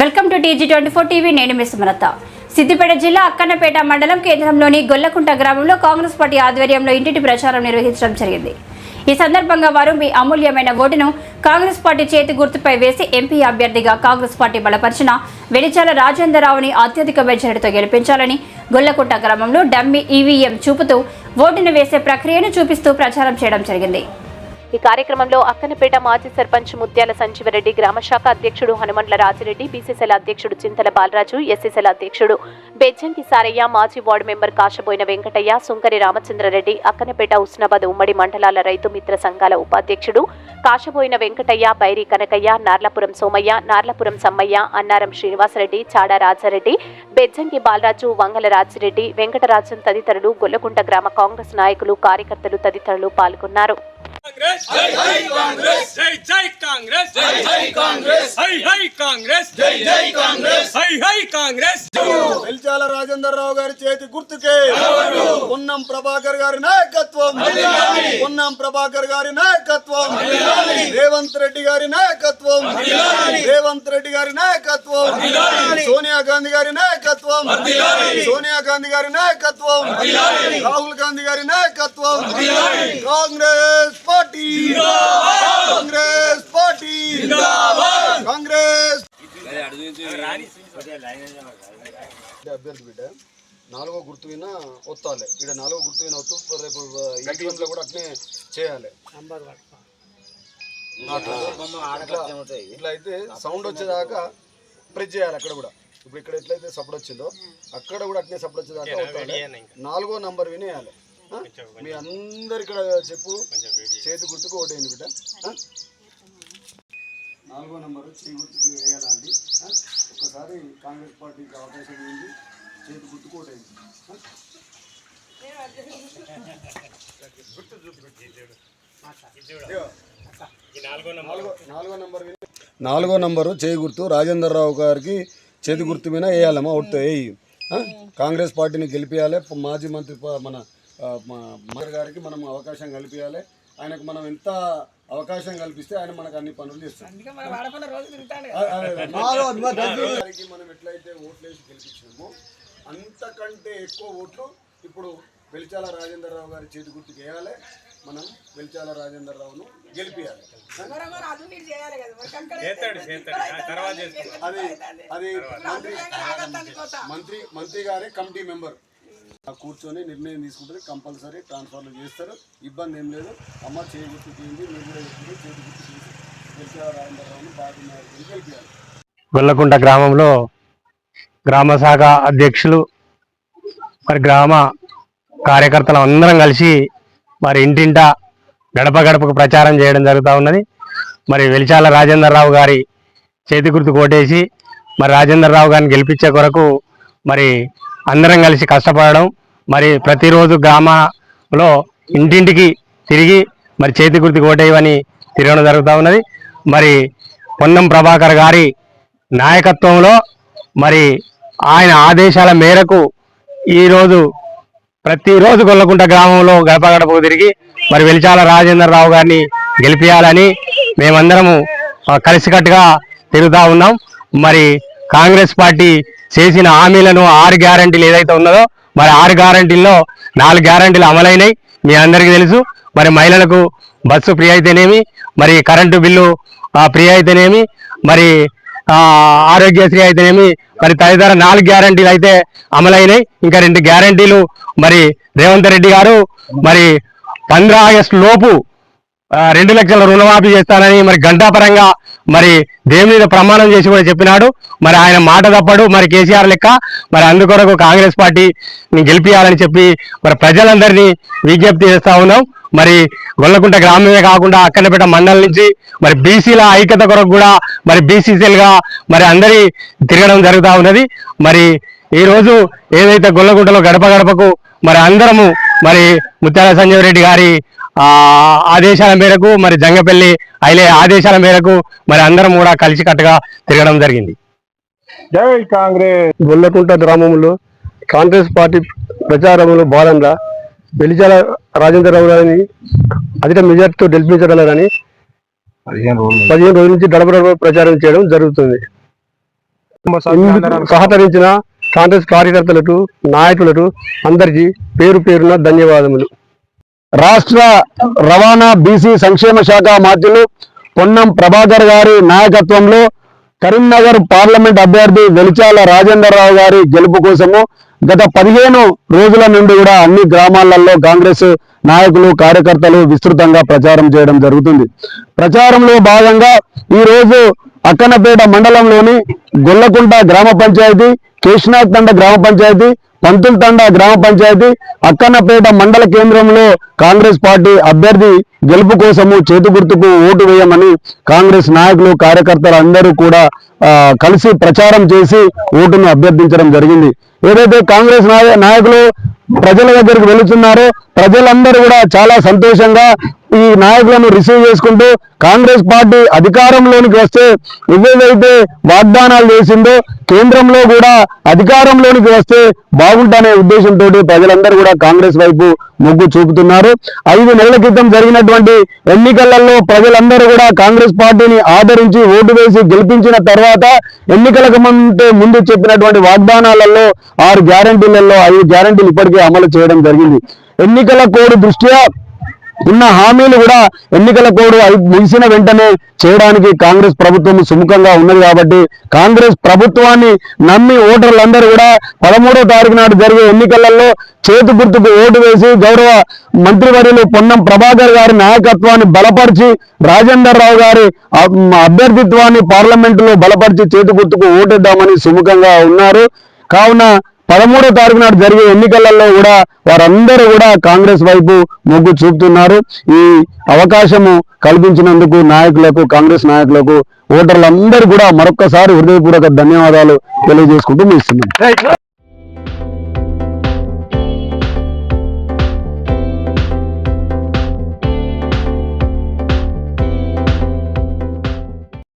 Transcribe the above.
Welcome to TG twenty four TV నేను మీ సుమలత. సిద్దిపేట జిల్లా అక్కన్నపేట మండలం కేంద్రంలోని గొల్లకుంట గ్రామంలో కాంగ్రెస్ పార్టీ ఆధ్వర్యంలో ఇంటింటి ప్రచారం నిర్వహించడం జరిగింది. ఈ సందర్భంగా వారు మీ అమూల్యమైన ఓటును కాంగ్రెస్ పార్టీ చేతి గుర్తుపై వేసి ఎంపీ అభ్యర్థిగా కాంగ్రెస్ పార్టీ బలపరిచిన వెలిచాల రాజేంద్రరావుని అత్యధిక మెజారిటీతో గెలిపించాలని గొల్లకుంట గ్రామంలో డమ్మి ఈవీఎం చూపుతూ ఓటును వేసే ప్రక్రియను చూపిస్తూ ప్రచారం చేయడం జరిగింది. ఈ కార్యక్రమంలో అక్కనపేట మాజీ సర్పంచ్ ముత్యాల సంజీవరెడ్డి గ్రామశాఖ అధ్యక్షుడు హనుమండ్ల రాజిరెడ్డి బీసీసీల అధ్యక్షుడు చింతల బాలరాజు ఎస్సీసీల అధ్యక్షుడు బెజ్జంకి సారయ్య మాజీ వార్డు మెంబర్ కాశబోయిన వెంకటయ్య సుంకరి రామచంద్రరెడ్డి అక్కనపేట ఉస్నాబాద్ ఉమ్మడి మండలాల రైతు మిత్ర సంఘాల ఉపాధ్యక్షుడు కాశబోయిన వెంకటయ్య బైరి కనకయ్య నార్లపురం సోమయ్య నార్లపురం సమ్మయ్య అన్నారం శ్రీనివాసరెడ్డి చాడా రాజారెడ్డి బెజ్జంకి బాలరాజు వంగల రాజిరెడ్డి వెంకటరాజన్ తదితరులు గొల్లకుంట గ్రామ కాంగ్రెస్ నాయకులు కార్యకర్తలు తదితరులు పాల్గొన్నారు. కాంగ్రెస్ జై జై కాంగ్రెస్ జై జై కాంగ్రెస్ జై జై కాంగ్రెస్ హై హై కాంగ్రెస్ జై జై కాంగ్రెస్ హై హై కాంగ్రెస్. వెల్చాల రాజేందర్ రావు గారి చేతి గుర్తుకే. పొన్నం ప్రభాకర్ గారి నాయకత్వం. పొన్నం ప్రభాకర్ గారి నాయకత్వం. రేవంత్ రెడ్డి గారి నాయకత్వం. రేవంత్ రెడ్డి గారి నాయకత్వం. సోనియా గాంధీ గారి నాయకత్వం. సోనియా గాంధీ గారి నాయకత్వం. రాహుల్ గాంధీ గారి నాయకత్వం. కాంగ్రెస్ పార్టీ. కాంగ్రెస్ పార్టీ. కాంగ్రెస్. అభ్యర్థి బిడ్డ. నాలుగో గుర్తు విన ఒత్తాలి. ఇక్కడ నాలుగో గుర్తు విన ఒత్తు రేపు ఈటీఎంలో కూడా అట్నే చేయాలి. ఇట్లా- అయితే సౌండ్ వచ్చేదాకా ప్రెస్ చేయాలి అక్కడ కూడా. ఇప్పుడు ఇక్కడ ఎట్లయితే సపోర్ట్ వచ్చిందో అక్కడ కూడా అట్నే సపోర్ట్ వచ్చేదాకా నాలుగో నంబర్ వినేయాలి? మీ అందరు ఇక్కడ చెప్పు. చేతి గుర్తుకు ఓటేయండి బిడ్డ? నాలుగో నంబరు చేయి గుర్తుకు వేయాలండి. ఆ? ఒక్కసారి కాంగ్రెస్ పార్టీకి అవకాశం ఉంది. చేతి గుర్తుకు ఓటేయండి. నాలుగో నంబర్. చేయి గుర్తు. రాజేందర్ రావు గారికి చేతి గుర్తు మీద వేయాలమ్మా ఒట్టు వేయి? కాంగ్రెస్ పార్టీని గెలిపించాలి మాజీ మంత్రి మన ఆ, మా- మంత్రి గారికి మనం అవకాశం కల్పించాలి. ఆయనకు మనం ఎంత అవకాశం కల్పిస్తే ఆయన మనకు అన్ని పనులు చేస్తాం అ- అదే, అదే. గారికి మనం ఎట్లయితే ఓట్లు వేసి గెలిపించినామో అంతకంటే ఎక్కువ ఓట్లు ఇప్పుడు వెలిచాల రాజేందర్ రావు గారి చేతి గుర్తుకు వేయాలి. మనం వెలిచాల రాజేందర్ రావును గెలిపించాలి అది అది మంత్రి మంత్రి మంత్రి గారే కమిటీ మెంబర్. కూర్చొని నిర్ణయం తీసుకుంటే కంపల్సరీ ట్రాన్స్ఫర్లు చేస్తారు. ఇబ్బంది ఏం లేదు. అమ్మ చేయి గుర్తు చేయండి మీరు కూడా చెప్పింది చేతి గుర్తు చేసి వెలిచాల రాజేందర్ బాబు నాయుడు గెలిపించాలి గొల్లకుంట గ్రామంలో గ్రామ శాఖ అధ్యక్షులు మరి గ్రామ కార్యకర్తలు అందరం కలిసి మరి ఇంటింటా గడప గడపకు ప్రచారం చేయడం జరుగుతూ ఉన్నది. మరి వెలిచాల రాజేందర్రావు గారి చేతి గుర్తు కోటేసి మరి రాజేందర్రావు గారిని గెలిపించే కొరకు మరి అందరం కలిసి కష్టపడడం మరి ప్రతిరోజు గ్రామంలో ఇంటింటికి తిరిగి మరి చేతి గుర్తు కోటేయమని తిరగడం జరుగుతూ ఉన్నది. మరి పొన్నం ప్రభాకర్ గారి నాయకత్వంలో మరి ఆయన ఆదేశాల మేరకు ఈరోజు ప్రతిరోజు గొల్లకుంట గ్రామంలో గడప గడపకు తిరిగి మరి వెలిచాల రాజేందర్ రావు గారిని గెలిపించాలని మేమందరము కలిసికట్టుగా తిరుగుతూ ఉన్నాం. మరి కాంగ్రెస్ పార్టీ చేసిన హామీలను ఆరు గ్యారంటీలు ఏదైతే ఉన్నదో మరి ఆరు గ్యారంటీల్లో నాలుగు గ్యారంటీలు అమలైనాయి. మీ అందరికీ తెలుసు. మరి మహిళలకు బస్సు ఫ్రీ అయితేనేమి మరి కరెంటు బిల్లు ఫ్రీ అయితేనేమి మరి ఆరోగ్యశ్రీ అయితేనేమి మరి తదితర నాలుగు గ్యారంటీలు అయితే అమలైనాయి. ఇంకా రెండు గ్యారంటీలు మరి రేవంత్ రెడ్డి గారు మరి పంద్ర ఆగస్టు లోపు రెండు లక్షల రుణమాఫీ చేస్తానని మరి గంటాపరంగా మరి దేవుని మీద ప్రమాణం చేసి కూడా చెప్పినాడు. మరి ఆయన మాట తప్పడు. మరి కేసీఆర్ లెక్క మరి అందుకొరకు కాంగ్రెస్ పార్టీ గెలిపియాలని చెప్పి మరి ప్రజలందరినీ విజ్ఞప్తి చేస్తా ఉన్నాం. మరి గొల్లకుంట గ్రామమే కాకుండా అక్కడపేట మండలం నుంచి మరి బీసీల ఐక్యత కొరకు కూడా మరి బీసీసీలుగా మరి అందరి తిరగడం జరుగుతూ ఉన్నది. మరి ఈరోజు ఏదైతే గొల్లకుంటలో గడప గడపకు మరి అందరము మరి ముత్యాల సంజయ్ రెడ్డి గారి ఆదేశాల మేరకు మరి జంగపల్లి ఐలే ఆదేశాల మేరకు మరి అందరం కూడా కలిసికట్టుగా తిరగడం జరిగింది. జై కాంగ్రెస్. గొల్లకుంట గ్రామంలో కాంగ్రెస్ పార్టీ ప్రచారంలో భాగంగా వెలిచాల రాజేంద్రరావు గారిని అధిక మెజార్టీతో గెలిపించగలరని పదిహేను రోజుల. నుంచి దడపడ ప్రచారం చేయడం జరుగుతుంది. సహకరించిన కాంగ్రెస్ కార్యకర్తలకు నాయకులకు అందరికీ పేరు పేరున ధన్యవాదములు. రాష్ట్ర రవాణా బీసీ సంక్షేమ శాఖ మాధ్యులు పొన్నం ప్రభాకర్ గారి నాయకత్వంలో కరీంనగర్ పార్లమెంట్ అభ్యర్థి వెలిచాల రాజేందర్రావు గారి గెలుపు కోసము గత పదిహేను రోజుల నుండి కూడా అన్ని గ్రామాలలో కాంగ్రెస్ నాయకులు కార్యకర్తలు విస్తృతంగా ప్రచారం చేయడం జరుగుతుంది. ప్రచారంలో భాగంగా ఈ రోజు అక్కనపేట మండలంలోని గొల్లకుంట గ్రామ పంచాయతీ కేశనాథ్ తండ గ్రామ పంచాయతీ పంతుల తండ గ్రామ పంచాయతీ అక్కన్నపేట మండల కేంద్రంలో కాంగ్రెస్ పార్టీ అభ్యర్థి గెలుపు కోసము చేతి గుర్తుకు ఓటు వేయమని కాంగ్రెస్ నాయకులు కార్యకర్తలు అందరూ కూడా కలిసి ప్రచారం చేసి ఓటును అభ్యర్థించడం జరిగింది. ఏదైతే కాంగ్రెస్ నాయ- నాయకులు ప్రజల దగ్గరికి వెళుతున్నారో ప్రజలందరూ కూడా చాలా సంతోషంగా ఈ నాయకులను రిసీవ్ చేసుకుంటూ కాంగ్రెస్ పార్టీ అధికారంలోనికి వస్తే ఏదైతే వాగ్దానాలు చేసిందో కేంద్రంలో కూడా అధికారంలోనికి వస్తే బాగుంటనే ఉద్దేశంతో ప్రజలందరూ కూడా కాంగ్రెస్ వైపు మొగ్గు చూపుతున్నారు. ఐదు నెలల క్రితం జరిగినటువంటి ఎన్నికలలో ప్రజలందరూ కూడా కాంగ్రెస్ పార్టీని ఆదరించి ఓటు వేసి గెలిపించిన తర్వాత ఎన్నికలకు ముందే ముందు చెప్పినటువంటి వాగ్దానాలలో ఆరు గ్యారంటీలలో ఐదు గ్యారంటీలు ఇప్పటికే అమలు చేయడం జరిగింది. ఎన్నికల కోడ్ దృష్ట్యా ఉన్న హామీలు కూడా ఎన్నికల కోడ్ ముగిసిన వెంటనే చేయడానికి కాంగ్రెస్ ప్రభుత్వం సుముఖంగా ఉన్నది కాబట్టి కాంగ్రెస్ ప్రభుత్వాన్ని నమ్మి ఓటర్లందరూ కూడా పదమూడో తారీఖు నాడు జరిగే ఎన్నికలలో చేతి గుర్తుకు ఓటు వేసి గౌరవ మంత్రివర్యులు పొన్నం ప్రభాకర్ గారి నాయకత్వాన్ని బలపరిచి రాజేందర్ రావు గారి అభ్యర్థిత్వాన్ని పార్లమెంటులో బలపరిచి చేతి గుర్తుకు ఓటేద్దామని సుముఖంగా ఉన్నారు. కావున పదమూడో తారీఖు నాడు జరిగే ఎన్నికలలో కూడా వారందరూ కూడా కాంగ్రెస్ వైపు మొగ్గు చూపుతున్నారు. ఈ అవకాశము కల్పించినందుకు నాయకులకు కాంగ్రెస్ నాయకులకు ఓటర్లందరూ కూడా మరొక్కసారి హృదయపూర్వక ధన్యవాదాలు తెలియజేసుకుంటూ ముగిస్తున్నాం